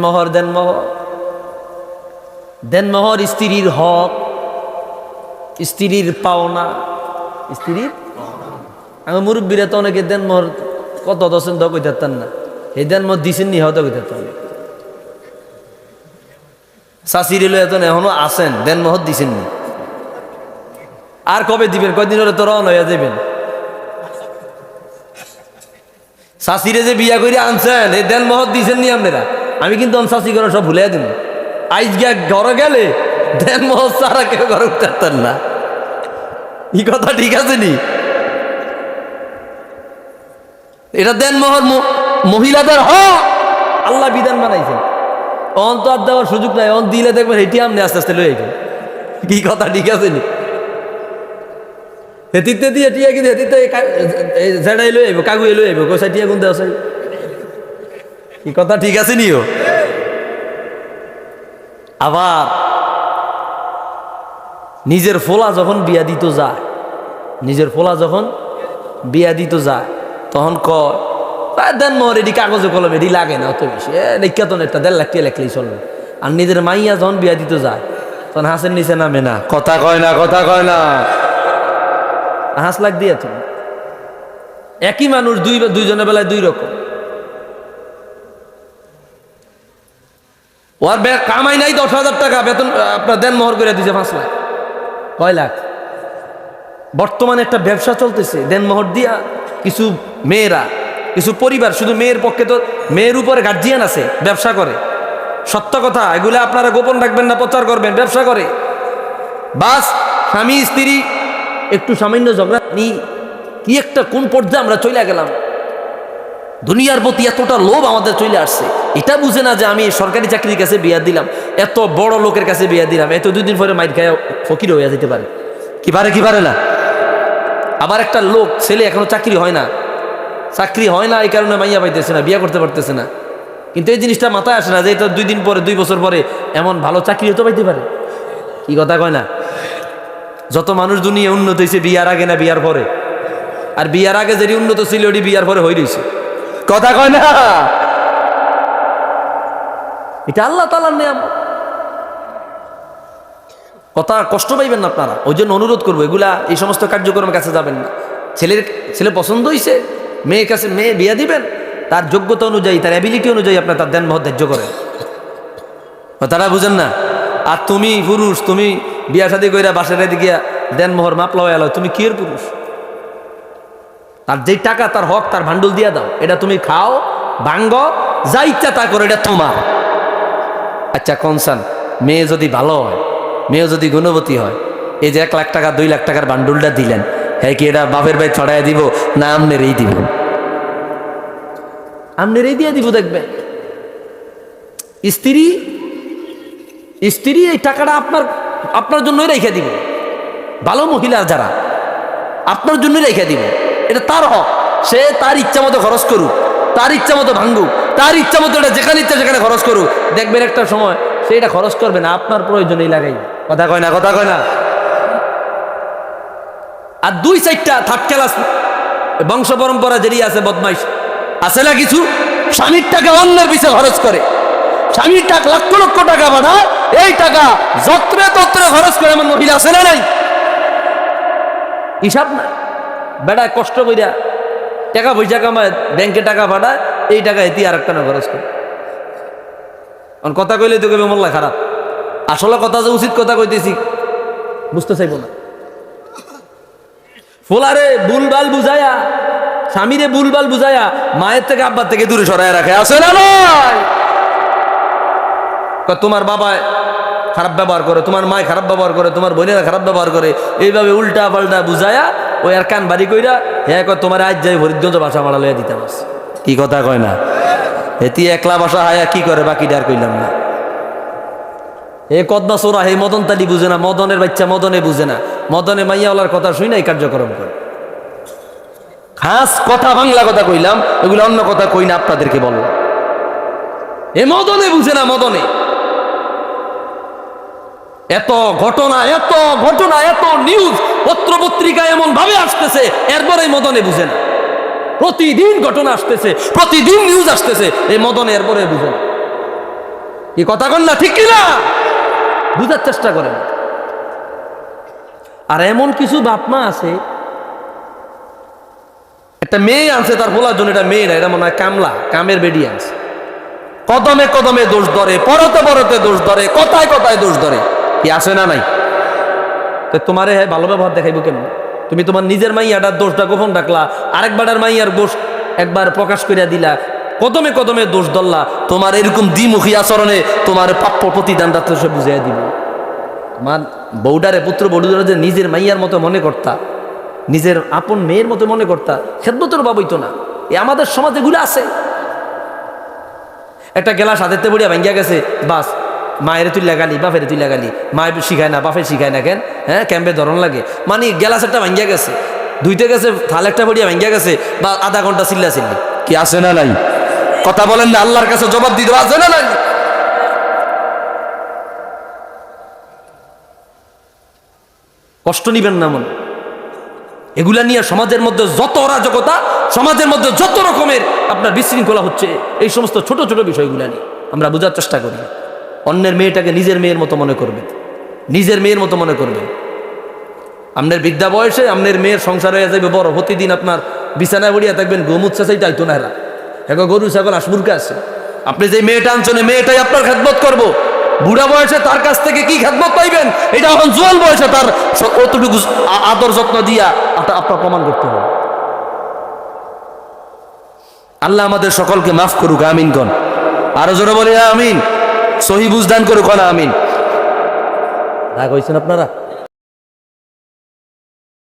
দেনমোহর দেনমোহর। দেনমোহর স্ত্রীর হক, স্ত্রীর পাওনা। স্ত্রীর? আমার মুরব্বীরা তো অনেকে দেনমোহর কত দশেন দ কই থাকতেন না। এই দেনমোহর দিছেন নি, হয়তো কই থাকতেন শাশির এলো এত এখনও আসেন দেনমোহর দিছেন নি। আর কবে দিবেন? কয়দিন হলে তো রওনা হয়ে যাবেন শাশিরে যে বিয়া করে আনছেন, এই দেন মহৎ দিছেন নি আপনারা? আমি কিন্তু অন শাশি করে সব ভুলে দিন আইজ গিয়া ঘরে গেলে দেন মহৎ সারা কেউ ঘরে উঠতে পারতেন না এই কথা ঠিক আছে নি এটা দেন মহর মহিলাদের হ আল্লাহ বিধান বানাইছেন অন তো আর দেওয়ার সুযোগ নাই অন দিলে দেখবেন এটি আপনি আস্তে আস্তে লয়ে কি কথা ঠিক আছে নি হেতিতে দিয়ে টিয়া কিন্তু হেতিতে জেডাই লৈ আহিব কাগুয়ে লৈ আহিব কৈছা টিয়া কোনটা আছে কি কথা ঠিক আছে নিও? আবার নিজের ফোলা যখন বিয়া দিত যায় নিজের ফোলা যখন বিয়া দিত যায় তখন কয় "আহ, দেন মোর এটি কাগজে কলমে এটি লাগে না অত বেশি। এ লেখা তো না একটা দেড় লাখ টিয়া লেখলেই চলবে। আর নিজের মাইয়া যখন বিয়া দিত যায় তখন হাসের নিচে নামে না। কথা কয় না কথা কয় না। হাঁস লাগ দিয়ে তুমি একই মানুষ দুই দুইজনের বেলায় দুই রকম। ওর কামাই নাই দশ হাজার টাকা, বেতন আপনার দেন মোহর করে দিছে পাঁচ লাখ। কয় লাখ? বর্তমানে একটা ব্যবসা চলতেছে, দেন মোহর দিয়া কিছু মেয়েরা, কিছু পরিবার, শুধু মেয়ের পক্ষে তো, মেয়ের উপরে গার্জিয়ান আছে, ব্যবসা করে। সত্য কথা, এগুলো আপনারা গোপন রাখবেন না, প্রচার করবেন, ব্যবসা করে। বাস, স্বামী, স্ত্রী, একটু সামান্য ঝগড়া, নি, কি একটা কোন পর্যায়ে আমরা চলে গেলাম? দুনিয়ার প্রতি এতটা লোভ আমাদের চলে আসছে। এটা বুঝে না যে আমি সরকারি চাকরির কাছে বিয়া দিলাম। এত বড় লোকের কাছে বিয়া দিলাম। এত দুদিন পরে মাইর খায় ফকির হয়ে যেতে পারে। কি পারে কি পারে না? আবার একটা লোক, ছেলে এখনও চাকরি হয় না। চাকরি হয় না, এই কারণে মাইয়া পাইতেছে না, বিয়া করতে পারতেছে না। কিন্তু এই জিনিসটা মাথায় আসে না যে এটা দুই দিন পরে, দুই বছর পরে এমন ভালো চাকরি হতে পাইতে পারে। কি কথা কয় না? যত মানুষ দুনিয়া উন্নত হয়েছে বিয়ার আগে না বিয়ার পরে। আর বিয়ার আগে যেটি উন্নত ছিল, ওটি বিয়ার পরে হয়ে রয়েছে কথা কয় না? এটা আল্লাহ তালার নিয়ম। কথা কষ্ট পাইবেন না আপনারা ওই জন্য অনুরোধ করব, এগুলা এই সমস্ত কার্যক্রমের কাছে যাবেন না। ছেলের, ছেলে পছন্দ হয়েছে মেয়ের কাছে মেয়ে বিয়া দিবেন, তার যোগ্যতা অনুযায়ী, তার অ্যাবিলিটি অনুযায়ী আপনার তার দেন মহৎ ধার্য করেন। তারা বুঝেন না? আর তুমি পুরুষ, তুমি বিয়া শাদি কইরা বাসার দিকে দেন মোহর মাপলা হয়ে তুমি কি পুরুষ? তার যেই টাকা, তার হক, তার ভান্ডুল দিয়ে দাও। এটা তুমি খাও, ভাঙ্গ, যা ইচ্ছা তা করো, এটা তোমার। আচ্ছা কনসান, মেয়ে যদি ভালো হয়, মেয়ে যদি গুণবতী হয়, এই যে এক লাখ টাকা, দুই লাখ টাকার বান্ডুলটা দিলেন হ্যাঁ কি এটা বাপের ভাই ছড়াইয়া দিব, না আমনের এই দিব? আমনের এই দিয়ে দিব দেখবে স্ত্রী স্ত্রী এই টাকাটা আপনার আপনার জন্যই রেখে দিব। ভালো মহিলা যারা, আপনার জন্যই রেখে দিব। এটা তার হক। সে তার ইচ্ছা মতো খরচ করুক তার ইচ্ছা মতো ভাঙ্গুক তার ইচ্ছা মতো এটা যেখানে ইচ্ছা সেখানে খরচ করুক। দেখবেন একটা সময় সে এটা খরচ করবে না আপনার প্রয়োজনেই লাগাই কথা কয় না কথা কয় না। আর দুই চারটা থার্ড ক্লাস বংশ পরম্পরা যেটি আছে বদমাইশ। আছে না কিছু? স্বামীর টাকা অন্যের পিছিয়ে খরচ করে। স্বামীর টাকা লক্ষ লক্ষ টাকা বানায় এই টাকা যত্রে তত্রে খরচ করে এমন মহিলা আছে না নাই? হিসাব নাই। বেড়ায় কষ্ট কইরা টাকা পয়সা কামায়, ব্যাংকে টাকা পাঠায়, এই টাকা এটি আর একটা খরচ করে। কারণ কথা কইলে তো কবে মোল্লা খারাপ। আসলে কথা যে উচিত কথা কইতেছি, বুঝতে চাইব না। ফোলারে বুলবাল বুঝায়া, স্বামীরে বুলবাল বুঝায়া, মায়ের থেকে আব্বার থেকে দূরে সরায় রাখে। আসে না নয় তোমার বাবা খারাপ ব্যবহার করে, তোমার মায় খারাপ ব্যবহার করে, তোমার বোনেরা খারাপ ব্যবহার করে, এইভাবে উল্টা পাল্টা বুঝায়া ওই আর কান বাড়ি কইরা হ্যাঁ কয় তোমার আজ যাই হরিদ্যন্ত ভাষা মারা লইয়া দিতে পারস কি কথা কয় না? এটি একলা ভাষা হায়া কি করে বাকি ডার কইলাম না। এ কদমা সোরা হে মদন তালি বুঝে না মদনের বাচ্চা মদনে বুঝে না। মদনে মাইয়াওয়ালার কথা শুই নাই কার্যক্রম করে। খাস কথা বাংলা কথা কইলাম এগুলো অন্য কথা কই না আপনাদেরকে বললাম। এ মদনে বুঝে না মদনে। এত ঘটনা এত ঘটনা, এত নিউজ পত্র পত্রিকা এমন ভাবে আসতেছে এরপরে মদনে বুঝে না। প্রতিদিন ঘটনা আসতেছে, প্রতিদিন নিউজ আসতেছে, এই মদনে এরপরে বুঝে না। কি কথা কন না, ঠিক কি না বুঝার চেষ্টা করেন। আর এমন কিছু বাপ মা আছে, একটা মেয়ে আনছে, তার বলার জন্য এটা মেয়ে না, এটা মনে হয় কামলা, কামের বেডি আনছে। কদমে কদমে দোষ ধরে, পরতে পরতে দোষ ধরে, কথায় কথায় দোষ ধরে। কি আছে না নাই? তো তোমারে ভালো ব্যবহার দেখাইবো কেন তুমি তোমার নিজের মাইয়াটার দোষটা গোপন রাখলা? আরেকবারের মাইয়ার দোষ একবার প্রকাশ করিয়া দিলা। কদমে কদমে দোষ ধরলা। তোমার এরকম দ্বিমুখী আচরণে তোমার প্রাপ্য প্রতিদানটা তো সে বুঝাইয়া দিব। তোমার বৌডারে পুত্র বৌডারে যে নিজের মাইয়ার মতো মনে করতা, নিজের আপন মেয়ের মতো মনে করতা, খেদমতের বাবই তো না। এ আমাদের সমাজে এগুলো আছে। একটা গেলাস হাতেতে বড়িয়া ভাঙ্গিয়া গেছে, বাস। মায়ের তুই লাগালি বাপের তুই লাগালি। মায়ের শিখায় না বাপের শিখায় না কেন? হ্যাঁ ক্যাম্পে ধরন লাগে? মানে গেলাস একটা ভাঙ্গিয়া গেছে। দুইতে গেছে থাল একটা বড়িয়া ভাঙ্গিয়া গেছে বা আধা ঘণ্টা চিল্লা চিল্লি কি আছে না নাই? কথা বলেন না আল্লাহর কাছে জবাব দিতে আছে না নাই? কষ্ট নিবেন না মনে। এগুলা নিয়ে সমাজের মধ্যে যত অরাজকতা সমাজের মধ্যে যত রকমের আপনার বিশৃঙ্খলা হচ্ছে এই সমস্ত ছোট ছোট বিষয়গুলা নিয়ে আমরা বোঝার চেষ্টা করি। অন্যের মেয়েটাকে নিজের মেয়ের মতো মনে করবেন নিজের মেয়ের মতো মনে করবেন আপনার বিদ্যা বয়সে আপনার মেয়ের সংসার হয়ে যাবে বড়। প্রতিদিন আপনার বিছানায় বড়িয়া থাকবেন গোমুচ্ছা সেই তাইতো না হেরা এখন গরু, ছাগল আসমুরকে আছে। আপনি যে মেয়েটা আনছেন মেয়েটাই আপনার খেদমত করব। বুড়া বয়সে তার কাছ থেকে কি খেদমত পাইবেন? এটা এখন জোয়াল বয়সে তার অতটুকু আদর যত্ন দিয়া আপনা- আপনার প্রমাণ করতে হবে। আল্লাহ আমাদের সকলকে মাফ করুক আমিন কন আরও জোরে বলি, আমিন। সহি বুঝদান করুক কনা আমিন রাগ হয়েছেন আপনারা?